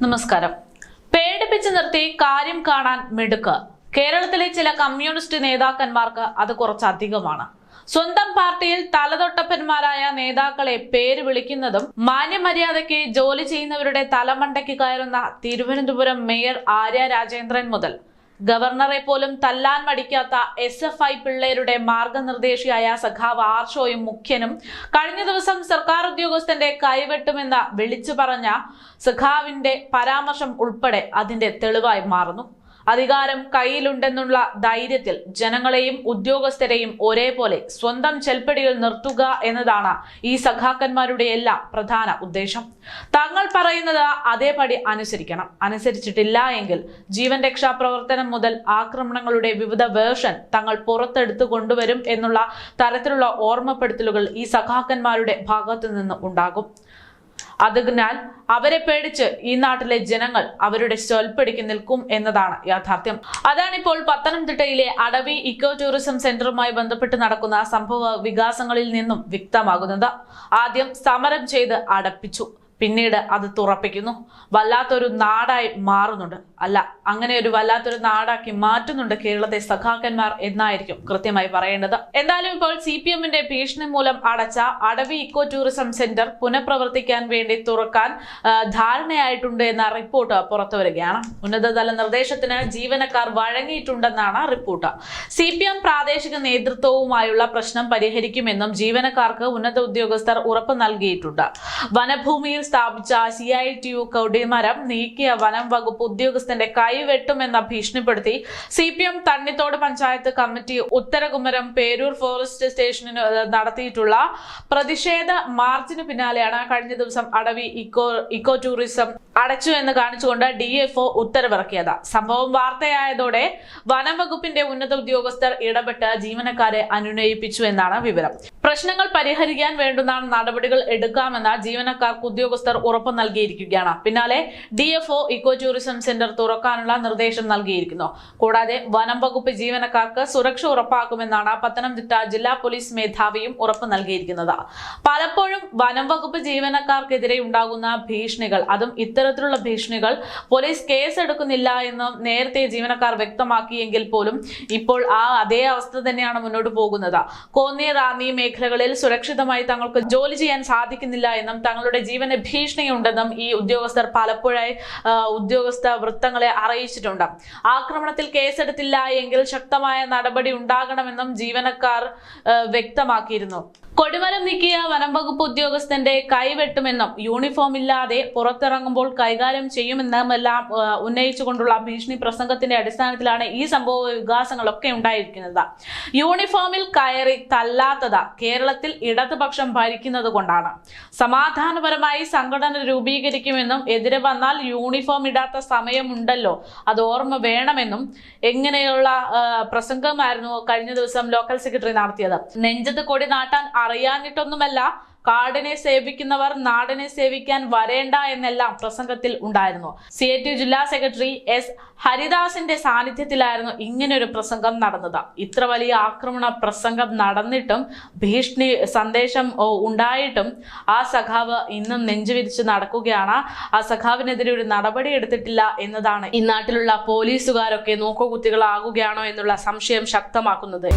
നമസ്കാരം. പേടിപ്പിച്ചു നിർത്തി കാര്യം കാണാൻ മിടുക്ക്. കേരളത്തിലെ ചില കമ്മ്യൂണിസ്റ്റ് നേതാക്കന്മാർക്ക് അത് കുറച്ചധികമാണ്. സ്വന്തം പാർട്ടിയിൽ തലതൊട്ടപ്പന്മാരായ നേതാക്കളെ പേര് വിളിക്കുന്നതും മാന്യമര്യാദയ്ക്ക് ജോലി ചെയ്യുന്നവരുടെ തലമണ്ടയ്ക്ക് കയറുന്ന തിരുവനന്തപുരം മേയർ ആര്യ രാജേന്ദ്രൻ മുതൽ. ഗവർണറെ പോലും തല്ലാൻ മടിക്കാത്ത എസ് എഫ് ഐ പിള്ളേരുടെ മാർഗനിർദ്ദേശിയായ സഖാവ് ആർഷോയും മുഖ്യനും കഴിഞ്ഞ ദിവസം സർക്കാർ ഉദ്യോഗസ്ഥന്റെ കൈവെട്ടുമെന്ന് വിളിച്ചു പറഞ്ഞ സഖാവിന്റെ പരാമർശം ഉൾപ്പെടെ അതിന്റെ തെളിവായി മാറുന്നു. അധികാരം കയ്യിലുണ്ടെന്നുള്ള ധൈര്യത്തിൽ ജനങ്ങളെയും ഉദ്യോഗസ്ഥരെയും ഒരേപോലെ സ്വന്തം ചെൽപ്പടിയിൽ നിർത്തുക എന്നതാണ് ഈ സഖാക്കന്മാരുടെ എല്ലാം പ്രധാന ഉദ്ദേശം. തങ്ങൾ പറയുന്നത് അതേപടി അനുസരിക്കണം. അനുസരിച്ചിട്ടില്ല എങ്കിൽ ജീവൻ രക്ഷാ പ്രവർത്തനം മുതൽ ആക്രമണങ്ങളുടെ വിവിധ വേർഷൻ തങ്ങൾ പുറത്തെടുത്തു കൊണ്ടുവരും എന്നുള്ള തരത്തിലുള്ള ഓർമ്മപ്പെടുത്തലുകൾ ഈ സഖാക്കന്മാരുടെ ഭാഗത്തു നിന്ന് ഉണ്ടാകും. അതിനാൽ അവരെ പേടിച്ച് ഈ നാട്ടിലെ ജനങ്ങൾ അവരുടെ സ്വൽപ്പടിക്ക് നിൽക്കും എന്നതാണ് യാഥാർത്ഥ്യം. അതാണിപ്പോൾ പത്തനംതിട്ടയിലെ അടവി ഇക്കോ ടൂറിസം സെന്ററുമായി ബന്ധപ്പെട്ട് നടക്കുന്ന സംഭവ വികാസങ്ങളിൽ നിന്നും വ്യക്തമാകുന്നത്. ആദ്യം സമരം ചെയ്ത് അടപ്പിച്ചു. പിന്നീട് അത് തുറപ്പിക്കുന്നു. വല്ലാത്തൊരു നാടായി മാറുന്നുണ്ട്. അല്ല അങ്ങനെ ഒരു വല്ലാത്തൊരു നാടാക്കി മാറ്റുന്നുണ്ട് കേരളത്തെ സഖാക്കന്മാർ എന്നായിരിക്കും കൃത്യമായി പറയേണ്ടത്. എന്തായാലും ഇപ്പോൾ സി പി എമ്മിന്റെ ഭീഷണി മൂലം അടച്ച അടവി ഇക്കോ ടൂറിസം സെന്റർ പുനഃപ്രവർത്തിക്കാൻ വേണ്ടി തുറക്കാൻ ധാരണയായിട്ടുണ്ട് എന്ന റിപ്പോർട്ട് പുറത്തു വരികയാണ്. ഉന്നതതല നിർദ്ദേശത്തിന് ജീവനക്കാർ വഴങ്ങിയിട്ടുണ്ടെന്നാണ് റിപ്പോർട്ട്. സി പി എം പ്രാദേശിക നേതൃത്വവുമായുള്ള പ്രശ്നം പരിഹരിക്കുമെന്നും ജീവനക്കാർക്ക് ഉന്നത ഉദ്യോഗസ്ഥർ ഉറപ്പ് നൽകിയിട്ടുണ്ട്. വനഭൂമിയിൽ സ്ഥാപിച്ച സി ഐ ടി യു കൊടിമരം നീക്കിയ വനം വകുപ്പ് ഉദ്യോഗസ്ഥന്റെ കൈവെട്ടുമെന്ന് ഭീഷണിപ്പെടുത്തി C P M Thannithode panchayat committee ഉത്തരകുമരം Peroor forest സ്റ്റേഷനിന് നടത്തിയിട്ടുള്ള പ്രതിഷേധ മാർച്ചിന് പിന്നാലെയാണ് കഴിഞ്ഞ ദിവസം അടവി ഇക്കോ ഇക്കോ ടൂറിസം അടച്ചു എന്ന് കാണിച്ചുകൊണ്ട് ഡി എഫ് ഉത്തരവിറക്കിയത്. സംഭവം വാർത്തയായതോടെ വനം വകുപ്പിന്റെ ഉന്നത ഉദ്യോഗസ്ഥർ ഇടപെട്ട് ജീവനക്കാരെ അനുനയിപ്പിച്ചു എന്നാണ് വിവരം. പ്രശ്നങ്ങൾ പരിഹരിക്കാൻ വേണ്ടുന്ന നടപടികൾ എടുക്കാമെന്ന് ജീവനക്കാർക്ക് ഉദ്യോഗസ്ഥർ ഉറപ്പ് നൽകിയിരിക്കുകയാണ്. പിന്നാലെ D F O eco tourism centre തുറക്കാനുള്ള നിർദ്ദേശം നൽകിയിരിക്കുന്നു. കൂടാതെ വനം വകുപ്പ് ജീവനക്കാർക്ക് സുരക്ഷ ഉറപ്പാക്കുമെന്നാണ് പത്തനംതിട്ട ജില്ലാ പോലീസ് മേധാവിയും ഉറപ്പ് നൽകിയിരിക്കുന്നത്. പലപ്പോഴും വനം വകുപ്പ് ജീവനക്കാർക്കെതിരെ ഉണ്ടാകുന്ന ഭീഷണികൾ അതും ഇത്തരത്തിലുള്ള ഭീഷണികൾ പോലീസ് കേസെടുക്കുന്നില്ല എന്നും നേരത്തെ ജീവനക്കാർ വ്യക്തമാക്കിയെങ്കിൽ പോലും ഇപ്പോൾ ആ അതേ അവസ്ഥ തന്നെയാണ് മുന്നോട്ട് പോകുന്നത്. കോന്നി റാന്നി മേഖലകളിൽ സുരക്ഷിതമായി തങ്ങൾക്ക് ജോലി ചെയ്യാൻ സാധിക്കുന്നില്ല എന്നും തങ്ങളുടെ ജീവന് ഭീഷണിയുണ്ടെന്നും ഈ ഉദ്യോഗസ്ഥർ പലപ്പോഴായി ഉദ്യോഗസ്ഥ ഉദ്യോഗസ്ഥ വൃത്തങ്ങളെ അറിയിച്ചിട്ടുണ്ട്. ആക്രമണത്തിൽ കേസെടുത്തില്ല എങ്കിൽ ശക്തമായ നടപടി ഉണ്ടാകണമെന്നും ജീവനക്കാർ വ്യക്തമാക്കിയിരുന്നു. കൊടിമരം നീക്കിയ വനം വകുപ്പ് ഉദ്യോഗസ്ഥന്റെ കൈവെട്ടുമെന്നും യൂണിഫോം ഇല്ലാതെ പുറത്തിറങ്ങുമ്പോൾ കൈകാര്യം ചെയ്യുമെന്നുമെല്ലാം എല്ലാം ഉന്നയിച്ചുകൊണ്ടുള്ള ഭീഷണി പ്രസംഗത്തിന്റെ അടിസ്ഥാനത്തിലാണ് ഈ സംഭവ വികാസങ്ങളൊക്കെ ഉണ്ടായിരിക്കുന്നത്. യൂണിഫോമിൽ കയറി തല്ലാത്തത് കേരളത്തിൽ ഇടതുപക്ഷം ഭരിക്കുന്നത് കൊണ്ടാണ് സമാധാനപരമായി സംഘടന രൂപീകരിക്കുമെന്നും എതിരെ വന്നാൽ യൂണിഫോം ഇടാത്ത സമയമുണ്ടല്ലോ. അത് ഓർമ്മ വേണമെന്നും എങ്ങനെയുള്ള പ്രസംഗമായിരുന്നു കഴിഞ്ഞ ദിവസം ലോക്കൽ സെക്രട്ടറി നടത്തിയത്. നെഞ്ചത്ത് കൊടി നാട്ടാൻ അറിയാഞ്ഞിട്ടൊന്നുമല്ല കാടിനെ സേവിക്കുന്നവർ നാടിനെ സേവിക്കാൻ വരേണ്ട എന്നെല്ലാം പ്രസംഗത്തിൽ ഉണ്ടായിരുന്നു. സി ഐ ടി ജില്ലാ സെക്രട്ടറി എസ് ഹരിദാസിന്റെ സാന്നിധ്യത്തിലായിരുന്നു ഇങ്ങനൊരു പ്രസംഗം നടന്നത്. ഇത്ര വലിയ ആക്രമണ പ്രസംഗം നടന്നിട്ടും ഭീഷണി സന്ദേശം ഉണ്ടായിട്ടും ആ സഖാവ് ഇന്നും നെഞ്ചുവിരിച്ച് നടക്കുകയാണ്. ആ സഖാവിനെതിരെ ഒരു നടപടി എടുത്തിട്ടില്ല എന്നതാണ്. ഈ നാട്ടിലുള്ള പോലീസുകാരൊക്കെ നോക്കുകുത്തികളാകുകയാണോ എന്നുള്ള സംശയം ശക്തമാക്കുന്നത്.